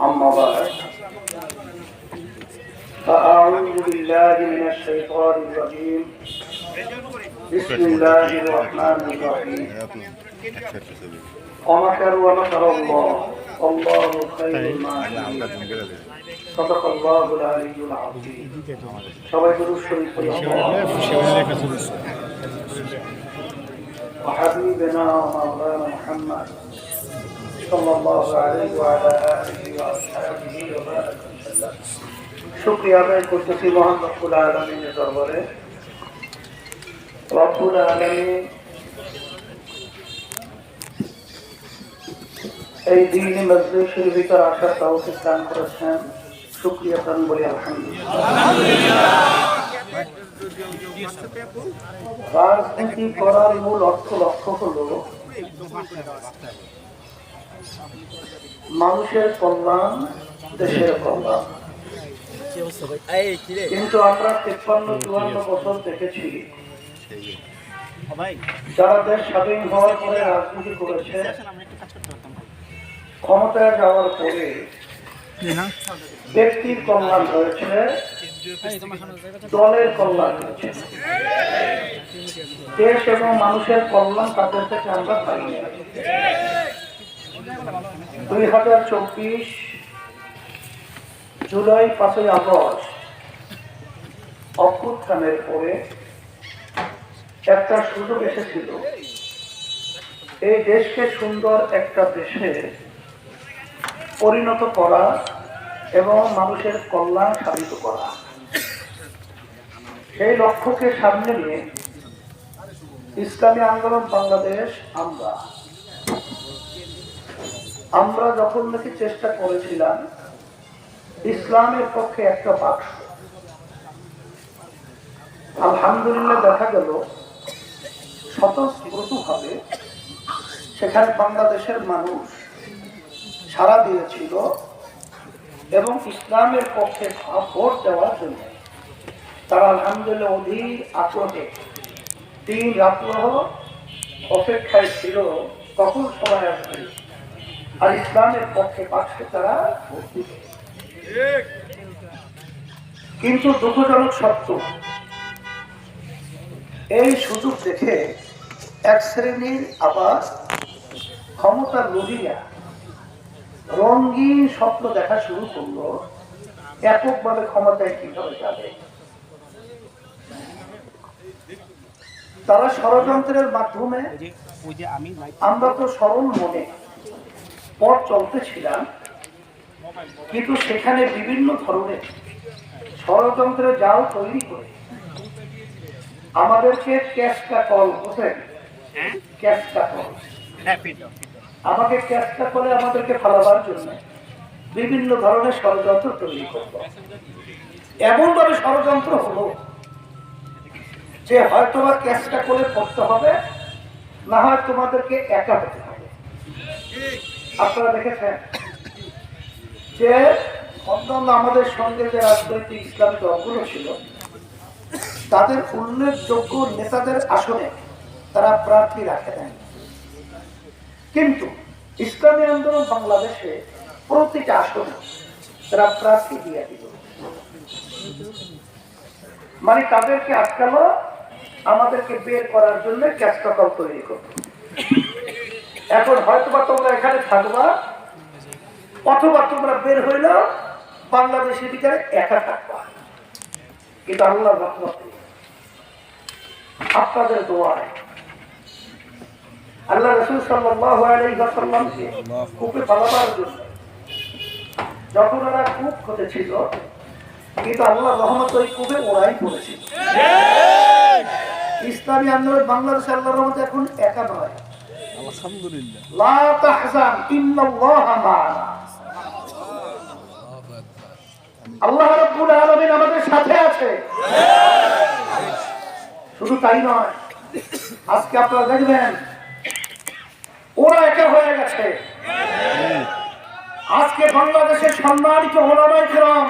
أما بعد فأعوذ بالله من الشيطان الرجيم بسم الله الرحمن الرحيم ومكروا ومكر الله والله خير الماكرين صدق الله العلي العظيم সবাই গুরু শরীফ وحبيبنا ومولانا محمد صلى الله عليه وعلى শুক্রিয়া এই দিন মজলিসের ভিতর আসার করেছেন। শুক্রিয়া দান আলহামদুলিল্লাহ। রাজনীতি করার মূল অর্থ লক্ষ্য হল মানুষের কল্যাণ, দেশের কল্যাণ। কিন্তু আমরা তেপ্পান্ন, চুয়ান্ন বছর দেখেছি, যারা দেশ স্বাধীন হওয়ার পরে রাজনীতি করেছে, ক্ষমতায় যাওয়ার পরে ব্যক্তির কল্যাণ হয়েছে, দলের কল্যাণ হয়েছে। দেশ এবং মানুষের কল্যাণ তাদের থেকে আমরা পাই দুই হাজার চব্বিশ জুলাই পাঁচই আগস্ট অভ্যুত্থানের পরে একটা সুযোগ এসেছিল। এই দেশকে সুন্দর একটা দেশে পরিণত করা এবং মানুষের কল্যাণ সাধিত করা। সেই লক্ষ্যকে সামনে নিয়ে ইসলামী আন্দোলন বাংলাদেশ আমরা আমরা যখন নাকি চেষ্টা করেছিলাম, ইসলামের পক্ষে একটা বাক্স। আলহামদুলিল্লাহ দেখা গেল স্বতঃস্ফূর্তভাবে সেখানে বাংলাদেশের মানুষ সারা দিয়েছিল এবং ইসলামের পক্ষে ভোট দেওয়ার জন্য। তারা আলহামদুলিল্লাহ অধীর আগ্রহে তিন রাত্র অপেক্ষায় ছিল কখন সময় আসবে। আর ইসলামের পক্ষে পাশে তারা কিন্তু দুঃখজনক সত্য এই সুযোগ দেখে এক শ্রেণির আবার ক্ষমতার লোভিয়া রঙিন স্বপ্ন দেখা শুরু করল এককভাবে ক্ষমতায় কীভাবে যাবে? তারা ষড়যন্ত্রের মাধ্যমে আমরা তো সরল মনে পথ চলতেছিলাম কিন্তু সেখানে বিভিন্ন ধরনের ষড়যন্ত্রের জাল তৈরি করে আমাদেরকে ক্যাশটা কল বুঝলেন? ক্যাশটা কল। আমাকে ক্যাশটা করে আমাদেরকে ফালাবার জন্য বিভিন্ন ধরনের ষড়যন্ত্র তৈরি করত। এমন ভাবে ষড়যন্ত্র হলো যে হয়তো বা ক্যাশটা করে করতে হবে না হয় তোমাদেরকে একা হতে হবে। আপনারা দেখেছেন যে অন্যান্য আমাদের সঙ্গে যে রাজনৈতিক ইসলামী দলগুলো ছিল, তাদের উল্লেখযোগ্য নেতাদের আসনে তারা প্রার্থী রাখে দেন কিন্তু ইসলামী আন্দোলন বাংলাদেশে প্রতিটা আসনে তারা প্রার্থী দিয়ে দিল। মানে তাদেরকে আটকালো, আমাদেরকে বের করার জন্য ক্যাস্টকল তৈরি করত এখন হয়তোবা তোমরা এখানে থাকবা অথবা তোমরা বের হইল বাংলাদেশের ভিতরে একা থাকবা। কিন্তু আল্লাহ রহমতে আপনাদের দোয়ায় আল্লাহ রসুল সাল্লামকে কূপে পালাবার জন্য যখন ওরা কূপ খুঁজেছিল কিন্তু আল্লাহ রহমত ওই কূপে ওরাই পড়েছিল ইসলামী আন্দোলন বাংলাদেশ আল্লাহ রহমত এখন একা নয়। শুধু তাই নয়, আজকে আপনারা দেখবেন, ওরা একে হয়ে গেছে। আজকে বাংলাদেশের সম্মানিত ওলামাই কেরাম,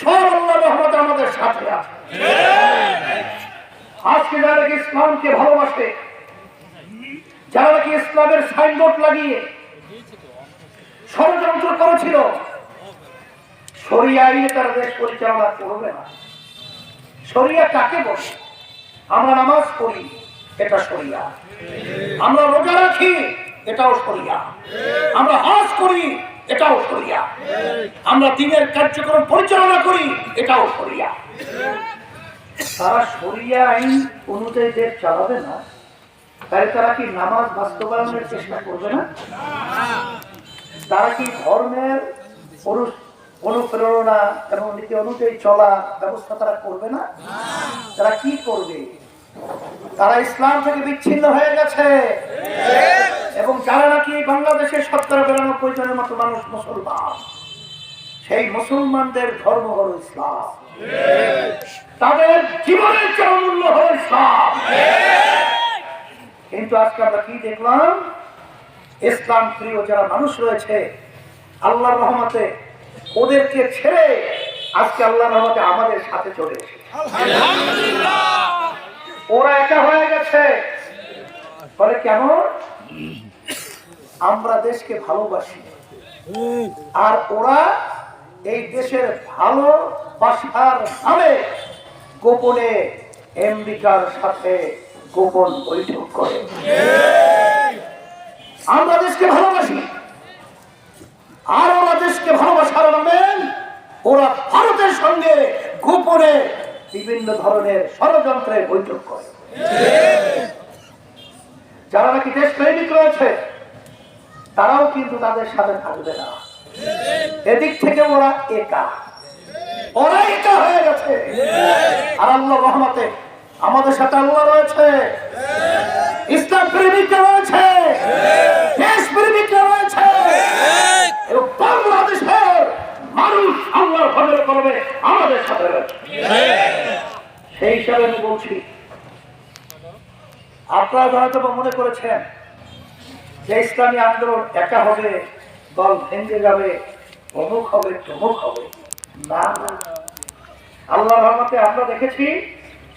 সব আল্লাহ আমাদের সাথে আছে। আজকে যারা ইসলামকে ভালোবাসে যারা নাকি ইসলামের সাইনবোর্ড লাগিয়ে ষড়যন্ত্র করেছিল তারা দেশ পরিচালনা করবে না। সরিয়া কাকে বলে? আমরা নামাজ পড়ি, এটা সরিয়া আমরা রোজা রাখি, এটাও সরিয়া আমরা হজ করি, এটাও সরিয়া আমরা দিনের কার্যক্রম পরিচালনা করি, এটাও সরিয়া তারা সরিয়া আইন অনুযায়ী দেশ চালাবে না। তাই তারা কি নামাজ বাস্তবায়নের চেষ্টা করবে না? তারা কি ধর্মের অনুপ্রেরণা এবং নীতি অনুযায়ী চলা ব্যবস্থা তারা করবে না? তারা কি করবে? তারা ইসলাম থেকে বিচ্ছিন্ন হয়ে গেছে। এবং যারা নাকি বাংলাদেশের সত্তর, বিরানব্বই জনের মতো মানুষ মুসলমান, সেই মুসলমানদের ধর্ম হল ইসলাম। তাদের জীবনের যে অমূল্য হল ইসলাম। কিন্তু আজকে আমরা কি দেখলাম? ইসলাম প্রিয় যারা মানুষ রয়েছে আল্লাহর রহমতে ওদেরকে ছেড়ে আজকে আল্লাহর রহমতে আমাদের সাথে চলে এসেছে। ওরা একা হয়ে গেছে। বলে কেমন আমরা দেশকে ভালোবাসি। আর ওরা এই দেশের ভালোবাসার নামে গোপনে আমেরিকার সাথে গোপন বৈঠক করে। আমরা দেশকে ভালোবাসি। আর ওরা দেশকে ভালোবাসার নামে ওরা ভারতের সঙ্গে গোপনে বিভিন্ন ধরনের ষড়যন্ত্রের বৈঠক করে। যারা নাকি দেশ প্রেমিক রয়েছে, তারাও কিন্তু তাদের সাথে থাকবে না। এদিক থেকে ওরা একা। ওরা একা হয়ে গেছে। আর আল্লাহ রহমতে আমাদের সাথে আল্লাহ রয়েছে। ইসলাম প্রেমিক রয়েছে। দেশ প্রেমিক রয়েছে। বাংলাদেশের মানুষ আল্লাহর করবে আমাদের সাথে সেই হিসাবে আমি বলছি, আপনারা হয়তো মনে করেছেন যে ইসলামী আন্দোলন একা হবে, দল ভেঙে যাবে, অমুক হবে, তমুক হবে, না আল্লাহ রহমতে আমরা দেখেছি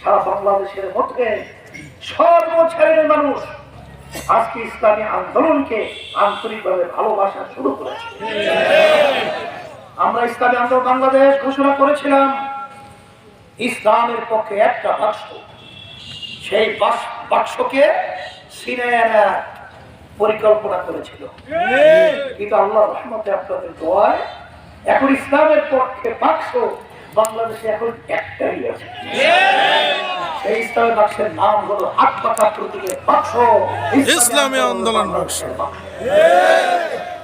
সারা বাংলাদেশের মধ্যে সর্বশ্রেণীর মানুষ আজকে ইসলামী আন্দোলনকে আন্তরিকভাবে ভালোবাসা শুরু করেছে। আমরা ইসলামী আন্দোলন বাংলাদেশ ঘোষণা করেছিলাম ইসলামের পক্ষে একটা বাক্স সেই বাক্সকে আনার পরিকল্পনা করেছিল। কিন্তু আল্লাহ রহমতে আপনাদের দোয়ায় এখন ইসলামের পক্ষে বাক্স বাংলাদেশে এখন একটাই আছে। সেই ইসলামের বাক্সের নাম হলো হাত পাকা প্রতীকের বাক্স। ইসলামী আন্দোলন বাক্স।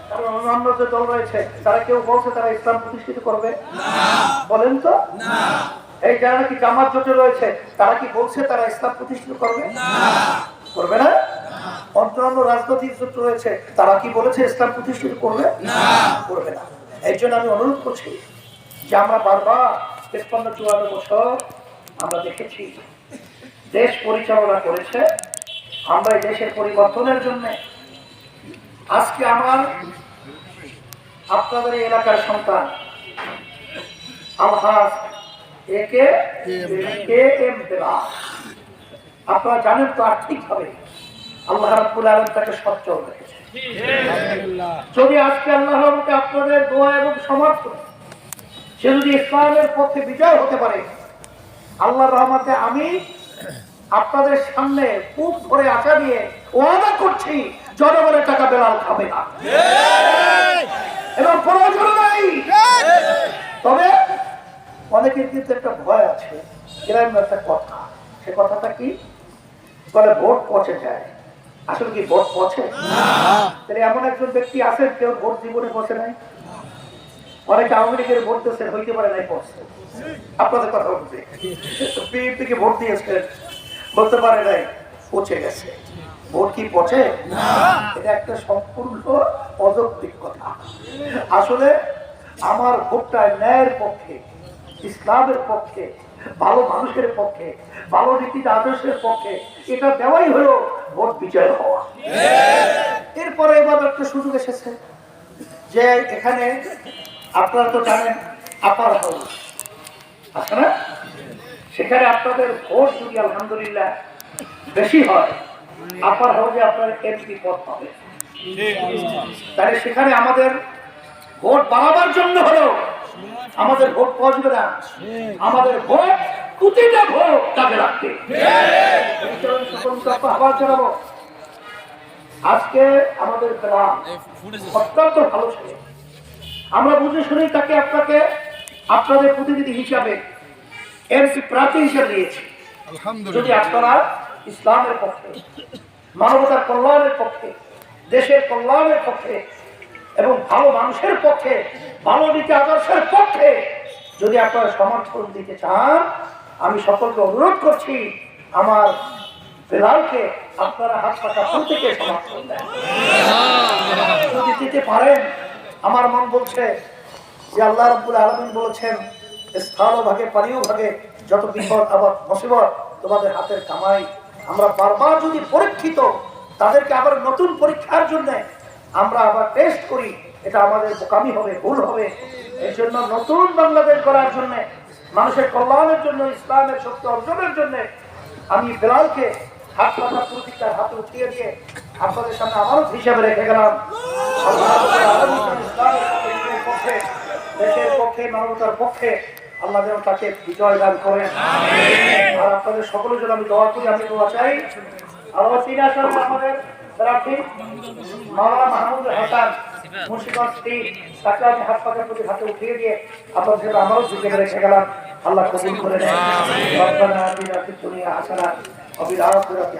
কারণ অন্যান্য যে দল রয়েছে তারা কেউ বলছে তারা ইসলাম প্রতিষ্ঠিত করবে। বলেন তো। এই যারা নাকি জামাত জোটে রয়েছে তারা কি বলছে তারা ইসলাম প্রতিষ্ঠিত করবে? করবে না? অন্যান্য রাজনৈতিক জোট রয়েছে তারা কি বলেছে ইসলাম প্রতিষ্ঠিত করবে? করবে না। এই জন্য আমি অনুরোধ করছি যে আমরা বারবার তেপ্পান্ন চুয়ান্ন বছর আমরা দেখেছি দেশ পরিচালনা করেছে আমরা এই দেশের পরিবর্তনের জন্য। আজকে আমার আপনাদের এলাকার সন্তান আলহাজ একে কে এম আপনারা জানেন তো আর্থিকভাবে আল্লাহ রাব্বুল আলামিন তাকে সচ্ছল রেখেছে। যদি আজকে আল্লাহ আপনাদের দোয়া এবং সমর্থন সে যদি ইসলামের পক্ষে বিজয় হতে পারে আল্লাহ রহমতে আমি আপনাদের সামনে বুক ধরে আশা দিয়ে ওয়াদা করছি জনগণের টাকা বেলাল খাবে না। এবং প্রয়োজন নাই। তবে অনেকের কিন্তু একটা ভয় আছে এরকম একটা কথা। সে কথাটা কি? বলে ভোট পচে যায়। আসলে কি ভোট পচে? তাহলে এমন একজন ব্যক্তি আছেন কেউ ভোট জীবনে পচে নাই? অনেকে আওয়ামী লীগের ভোট দিয়েছেন হইতে পারে নাই পচছে আপনাদের কথা বলতে। বিএনপিকে ভোট দিয়েছেন বলতে পারে নাই পচে গেছে। ভোট কি পচে? এটা একটা সম্পূর্ণ অযৌক্তিক কথা। আসলে আমার ভোটটা ন্যায়ের পক্ষে ইসলামের পক্ষে ভালো মানুষের পক্ষে ভালো নীতি আদর্শের পক্ষে এটা দেওয়াই হলো ভোট বিজয় হওয়া। এরপরে এবার একটা সুযোগ এসেছে যে এখানে আপনারা তো জানেন, আপার হাউস। আছে না? সেখানে আপনাদের ভোট যদি আলহামদুলিল্লাহ বেশি হয়, আপার হাউসে আপনার এমপি পদ পাবে তাহলে সেখানে আমাদের ভোট বাড়াবার জন্য হলেও আমাদের ভোট পাওয়া না। আমাদের ভোট প্রতিটা ভোট সকলকে আমরা আহ্বান জানাব। আজকে আমাদের গ্রাম অত্যন্ত ভালো ছিল। আমরা বুঝে শুনে তাকে আপনাকে আপনাদের প্রতিনিধি হিসাবে এমপি প্রার্থী হিসাবে নিয়েছি। যদি আপনারা ইসলামের পক্ষে মানবতার কল্যাণের পক্ষে দেশের কল্যাণের পক্ষে এবং ভালো মানুষের পক্ষে ভালো নীতি আদর্শের পক্ষে যদি আপনারা সমর্থন দিতে চান আমি সকলকে অনুরোধ করছি আমার বেলালকে আপনারা হাত পাকা থেকে সমর্থন দেন। যদি দিতে পারেন আমার মন বলছে যে আল্লাহ রাব্বুল আলামিন বলেছেন স্থানও ভাগে পানিও ভাগে, যত বিপদ আবার মুসিবত তোমাদের হাতের কামাই। আমরা বারবার যদি পরীক্ষিত, তাদেরকে আবার নতুন পরীক্ষার জন্য আমরা আবার টেস্ট করি, এটা আমাদের বোকামি হবে, ভুল হবে। এর জন্য নতুন বাংলাদেশ গড়ার জন্য, মানুষের কল্যাণের জন্য, ইসলামের শক্তি অর্জনের জন্য আমি বেলালকে হাত পাতা প্রতিকার হাতে উঠিয়ে দিয়ে আপনাদের সামনে আমারও হিসাবে রেখে গেলাম। দেশের পক্ষে মানবতার পক্ষে আল্লাহ যেন তাকে বিজয় দান করেন। আর আপনাদের সকলের জন্য আমি দোয়া করি আমি দোয়া চাই। আরও তিন আসনে আমাদের প্রার্থী মাওলানা মাহমুদ হাসান মুন্সিগঞ্জ তিন তাকে আমি হাত পাতার প্রতি হাতে উঠিয়ে দিয়ে আপনাদের জন্য আমারও ঝুঁকে রেখে গেলাম। আল্লাহ কবুল করে নেন। রব্বানা আতিনা ফিদ দুনিয়া হাসানা ওয়া ফিল আখিরাতি